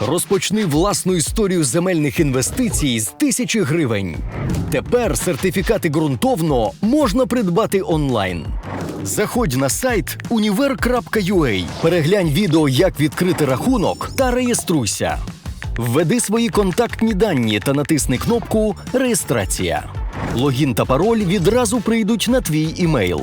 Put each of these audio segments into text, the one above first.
Розпочни власну історію земельних інвестицій з тисячі гривень. Тепер сертифікати ґрунтовно можна придбати онлайн. Заходь на сайт univer.ua, переглянь відео, як відкрити рахунок та реєструйся. Введи свої контактні дані та натисни кнопку Реєстрація. Логін та пароль відразу прийдуть на твій імейл.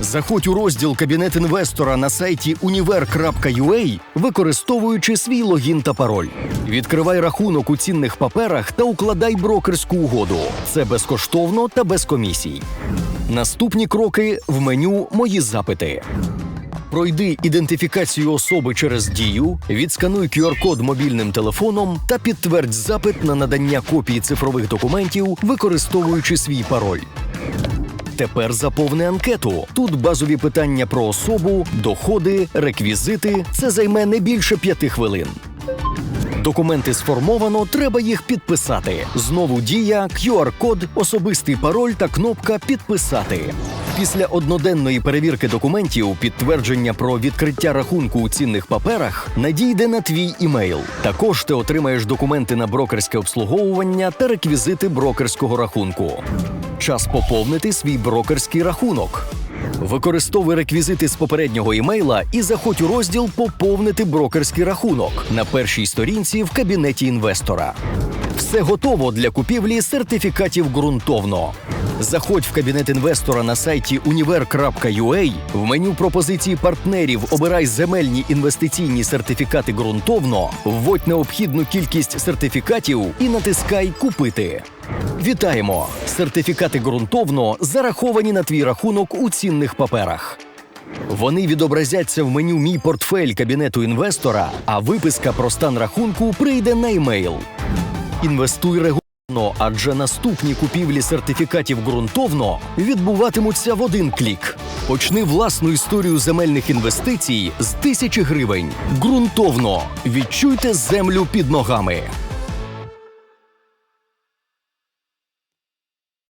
Заходь у розділ Кабінет інвестора на сайті univer.ua, використовуючи свій логін та пароль. Відкривай рахунок у цінних паперах та укладай брокерську угоду. Це безкоштовно та без комісій. Наступні кроки в меню Мої запити. Пройди ідентифікацію особи через дію, відскануй QR-код мобільним телефоном та підтвердь запит на надання копії цифрових документів, використовуючи свій пароль. Тепер заповни анкету. Тут базові питання про особу, доходи, реквізити. Це займе не більше п'яти хвилин. Документи сформовано, треба їх підписати. Знову дія, QR-код, особистий пароль та кнопка Підписати. Після одноденної перевірки документів підтвердження про відкриття рахунку у цінних паперах надійде на твій імейл. Також ти отримаєш документи на брокерське обслуговування та реквізити брокерського рахунку. Час поповнити свій брокерський рахунок. Використовуй реквізити з попереднього імейла і заходь у розділ Поповнити брокерський рахунок на першій сторінці в кабінеті інвестора. Все готово для купівлі сертифікатів ґрунтовно. Заходь в кабінет інвестора на сайті univer.ua, в меню пропозиції партнерів обирай земельні інвестиційні сертифікати ґрунтовно, вводь необхідну кількість сертифікатів і натискай Купити. Вітаємо! Сертифікати ґрунтовно зараховані на твій рахунок у цінних паперах. Вони відобразяться в меню Мій портфель кабінету інвестора, а виписка про стан рахунку прийде на емейл. Інвестуй регулярно, адже наступні купівлі сертифікатів ґрунтовно відбуватимуться в один клік. Почни власну історію земельних інвестицій з тисячі гривень. Ґрунтовно відчуйте землю під ногами.